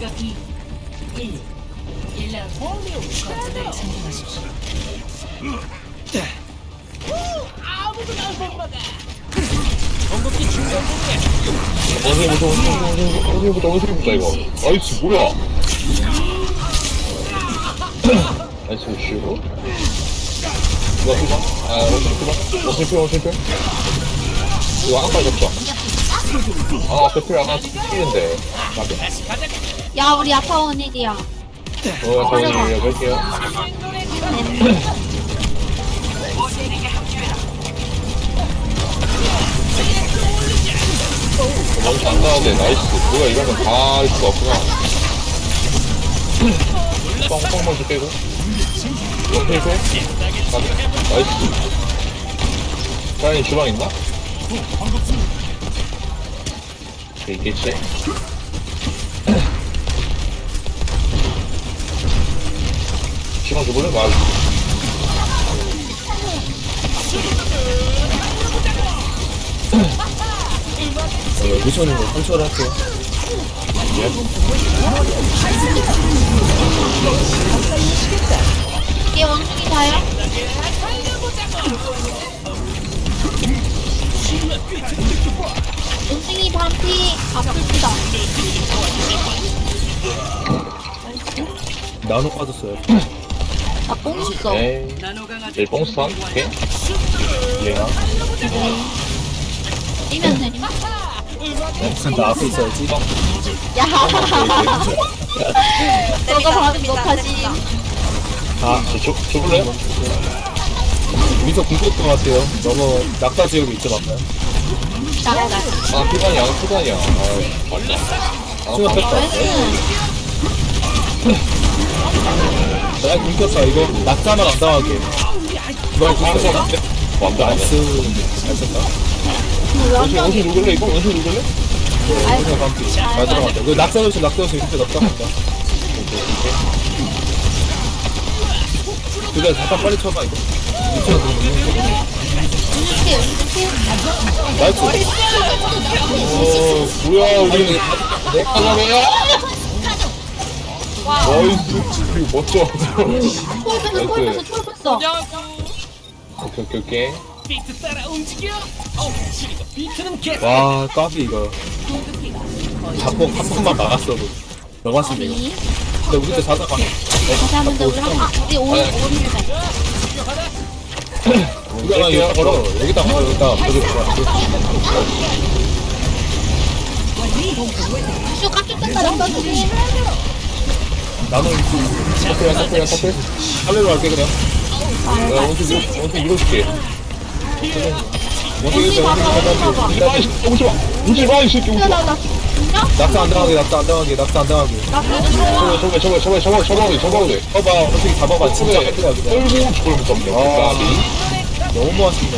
공격이 1 1라운드 거점을 점령하십시오. 원숭이부터 원숭이부터 원숭이부터 원숭이부터 이거? 나이스 뭐야? 나이스 쉬고 이거 피자 아 원숭이 피자 원숭이 피자 피자 이거 아까 줬죠 아 배틀 아까 피는데. 맞아. 야 우리 아파온 일이야. 어 저희 여볼게요. 너무 안 나오네 나이스. 뭐야 이러면 다할 수가 없구나. 뻥뻥 먼저 빼고. 옆에 있고 나이스. 사장님 주방 있나? 네, 있겠지 주방 줘볼래? 말 어, 거 컨트롤 할게요. 이게 원숭이 다요? 원숭이 반피 아플지다 나노 빠졌어요. 나뽕 있어 에이 제일 뽕스탄? 오케이 얘가 뛰면 되니? 나 앞에 있어야지. 야 너가 받은 못하지 아, 저, 줘, 줘볼래요? 미소 궁극 것 같아요. 너무 낙타 지역이 있죠, 맞나요? 아 피관이야 피관이야 아 맞다 아 맞다. 나 궁켰다, 이거. 낙타만 안 당하게. 완전 안 돼. 나이스. 잘 썼다. 원숭이 원숭이 누굴래 이거? 원숭이 누굴래? 원숭이 반피. 잘 들어갔다. 이거 낙타 조심, 낙타 조심. 진짜 낙타 간다. 그래, 잠깐 빨리 쳐봐, 이거. 나이스. 어 뭐야 우리 내가가면 나이스 이거 멋져 콜 뺐어 콜 뺐어 오케이 오케이 오케이 와, 까비, 이거. 자꾸 한 번만 이거. 아니 근데 우리 때 자다가 다시 하면 돼 우리 한 아, 우리 오일 5일 우 나 이거 걸어. 여기다 걸어 여기다. 여기 걸어. 슈 깍둑 뜬다 넌 조심 나는 커플이야 커플이야 커플 할래로 할게 그냥. 야 원숭이 밀어- 원숭이 밀어줄게. 원숭이 원숭이 봐봐 원숭이 봐봐 이리 와이 새끼 오지 마 오지 마 이 새끼 오지마 야나나 죽냐? 낙타 안 당하게 낙타 안 당하게 낙타 안 당하게. 나 그래도 저거 저거 저거 저거 저거 저거 돼 봐봐 원숭이 잡아봐. 진짜 헷갈려 그냥 얼굴 저걸 못 잡네 아. 까비 너무 맛있네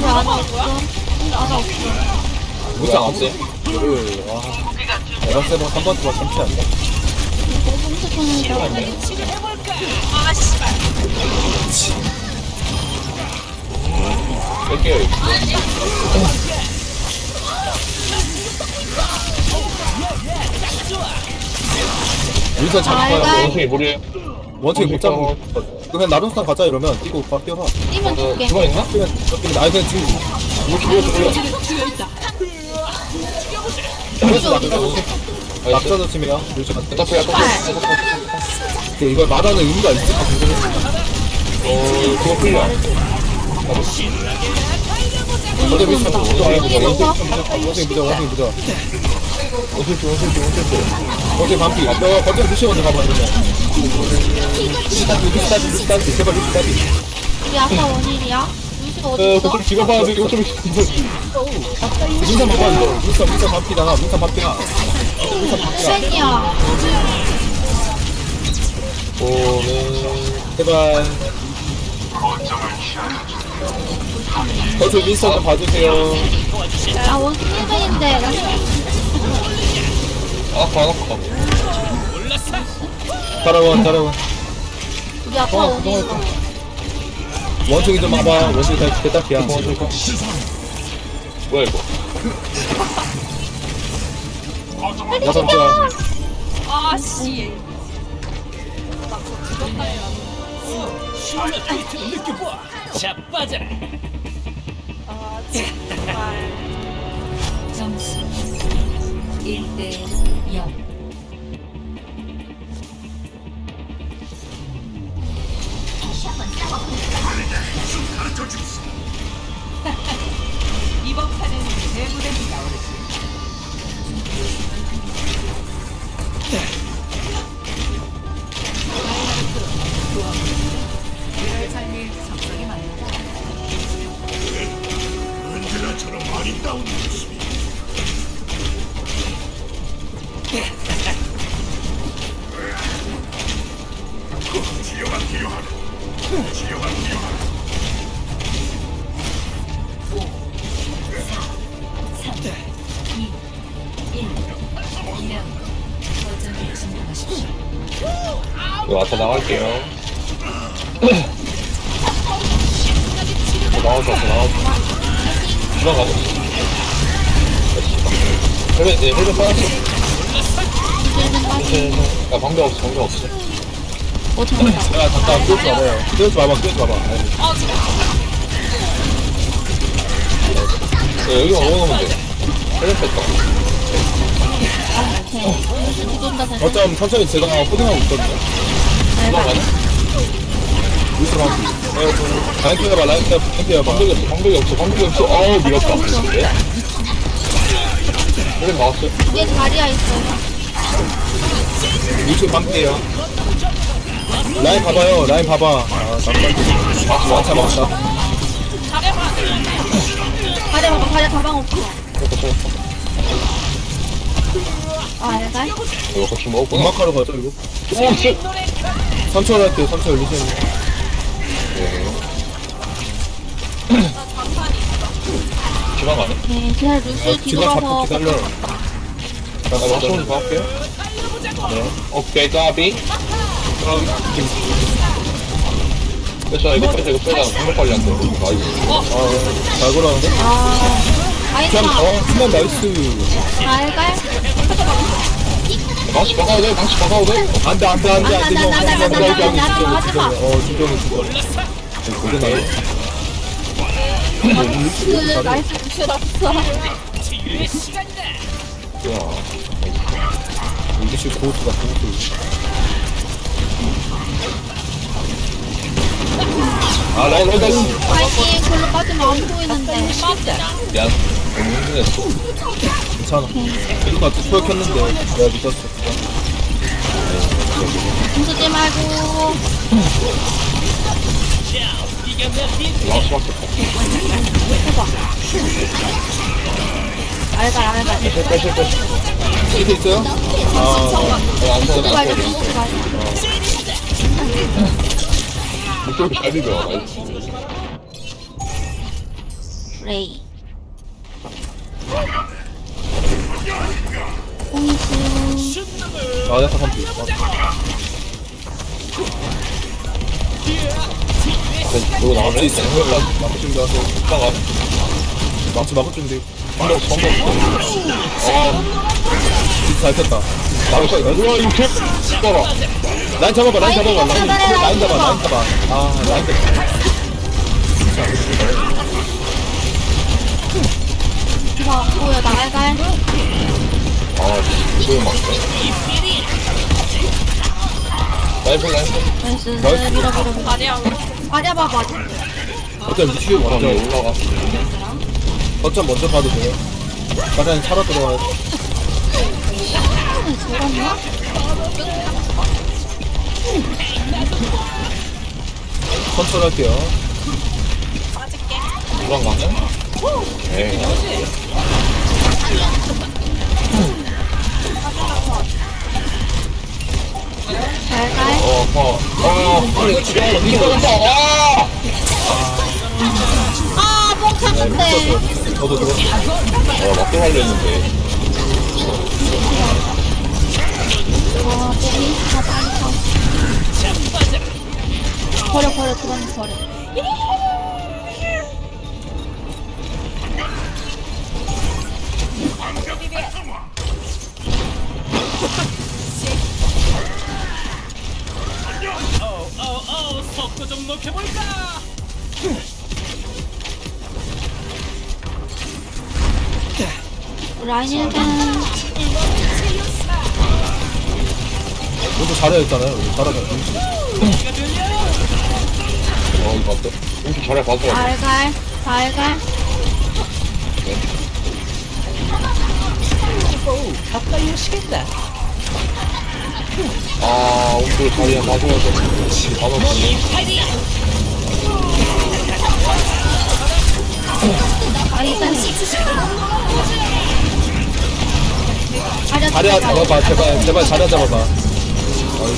왜 안아 없어? 안아 없어. 무장 없어 이거를 와. 내가 세번 3번 두번 참치 않나 너무 끔찍하다 뺄게요 윈선 잡아요 알갈. 원숭이 머리에 원숭이 못 잡고 이거 그냥 나름스탄 가자 이러면 뛰고 바 뛰어라 뛰면 어, 줄게 주방 있나? 뛰면 뛰면 나 그냥 지금 이거 밀어 밀어 그래서 낙타 나이스 낙타 조심해요 요즘 커플이야 커플 근데 이걸 말하는 의미가 있을까 궁금했어 어 그거 풀려 어제 미션 원숭이 보자 원숭이 보자 원숭이 보자 원숭이 원숭이 원숭이 어제 반피. 너 거점 루시 먼저 가봐 그러면. 루시다비 루시다비 루시다비 제발 루시다비 우리 아까 원일이야? 루시가 어 어딨어? 거점 지가 봐야 돼. 이거 좀 민선 봐봐 이거. 민선 민선 반피다. 민선 반피야. 팬이야. 오는 제발. 거점 민선 좀 봐주세요. 아 원숭이 1번인데 아까 안 아까 따라와 따라와. 우리 아까 원일 원숭이 좀 봐봐. 원숭이 다 개딱이야. 뭐야 이거? 여섯 개 아씨. 슈나 트위트를 느껴봐. 자빠져라. 아 정말. 점수 1대 0 다시 한번 싸워볼까? 좀 가르쳐 주겠어. 이번 판은 대부대기가 오르지 이럴 삶이 적성이 맞는다. 은근아처럼 아린다운 모습. 이거 앞에 나갈게요. 앞에 나와줘. 주방 가자. 헬멧, 네, 헬멧 빠졌어. 야, 방벽 없어, 방벽 없어. 어, 잘한다. 야 잠깐 끼우지 마봐요 끼우지 마봐 끼우지 마봐. 야, 여기만 먹어놓으면 돼. 헬멧 뺐다. 아, 다시. 어쩜 천천히 제가 호딩하고 있거든요 잘 가자. 루스 방기 라인 끼워봐 라인 끼워봐 방벽이 없어, 방벽이 없어, 방벽이 없어. 어우, 밀었다. 네? 헬멧 나왔어요. 뒤에 자리야 있어요. 루스 방기에요 라인 봐봐요 라인 봐봐 아 잠깐 막스, 막스, 막차 막스. 막차 자리야 봐봐, 자리야 가방 없어. 아, 알갈? 이거 같이 먹었구나. 음악하러 가죠 이거 오, 씨. 선처 할게요 선처 루스 주방 가네. 네, 그냥 루스 아, 잡고 뒤돌아서. 기다려 나 막스 좀 가볼게요. 네. 오케이, 까비. 그럼, 그쵸, 이거 빼자, 이거 빼자. 방벽 관리 안 돼. 나이스. 아잘 걸어하는데? 아. 어 순간 나이스 알갈? 망치 박아야 돼 망치 박아야 돼 안돼 안돼 안돼 안돼 형 안돼 안돼 안돼 안돼 안돼 어 진정은 죽어 고생하네 그 나이스 부슈 났어 와 이게 지금 고우트 같은 것도 아 라인 라인 라인 파이팅 글로 빠지면 안 보이는데 미안 너무 힘들었어 괜찮아. 누가 소역했는데 내가 믿었어. 공수지 말고 알갈 알갈 빼빼 빼. 이거 있어요? 아, 어, 안 공수지 말고 돼. 공수지 말고 목소리 잘 들려. 레이 공수. 아, 약간 컴퓨. 이거 나오네? 막수 있어. 막을 준비 하세요. 주방 가. 막수 막을 준비. 방벽, 방벽. 어, 잘 켰다. 나이스. 뭐야, 이거 캡? 떠라. 라인 잡아봐, 라인 잡아봐, 라인, 라인 잡아. 라인 잡아. 아, 라인 잡아. 이거 안 보여, 나 알갈. 아, 이거 막네. 라이프, 라이프. 나이스. 나이스. 밀어, 밀어, 밀어. 아니야. 아니야, 봐봐. 어쩜 미치게 아, 먼저, 네, 올라가. 어쩜 먼저 가도 돼요. 가장 차로 들어가야 돼. 저랬나? 컨트롤 할게요. 주방 가네? 에이. 알갈. 어, 어, 어, 빨리 주방 이거 아! 아, 뽕 찼는데. 저도 들었어요. 어, 맞게 하려 했는데. 아, 뽕이. 아, 빨리 차. 버려, 버려, 그만 버려. 시작해볼까? 라인 1등. 모두 잘해야 했잖아요. 잘하자. 어, 이거 어때? 혹시 잘해 봐서. 달갈. 달갈. 가까이 오시겠다. 아, 오늘 봐줘야 돼. 봐서. 자리야 잡아봐. 제발 제발 자리야 잡아봐. 아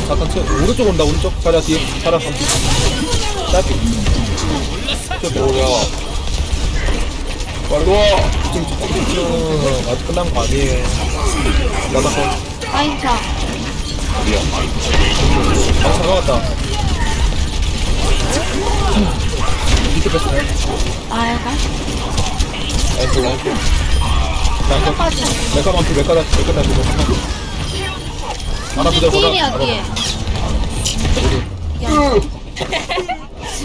잠깐 쳐. 오른쪽 온다 오른쪽. 자리야 뒤에. 자리야 뒤. 짧게. 뭐야. 빨리 와! 집중 집중 집중. 아직 끝난 거 아니에요. 나가서. 라인 차. 아 잠깐왔다. 밑에 뺐어. 달갈. 라이프, 라이프. 양쪽. 메카 만 피 메카다 메카다 주고. 하나 부대 보라. 필이야 뒤에.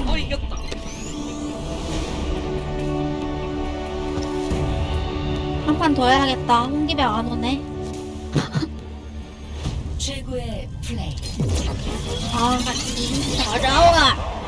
어 이겼다. 한 판 더 해야겠다. 홍기병 안 오네. 최고의 플레이. 아, 같이 어려워.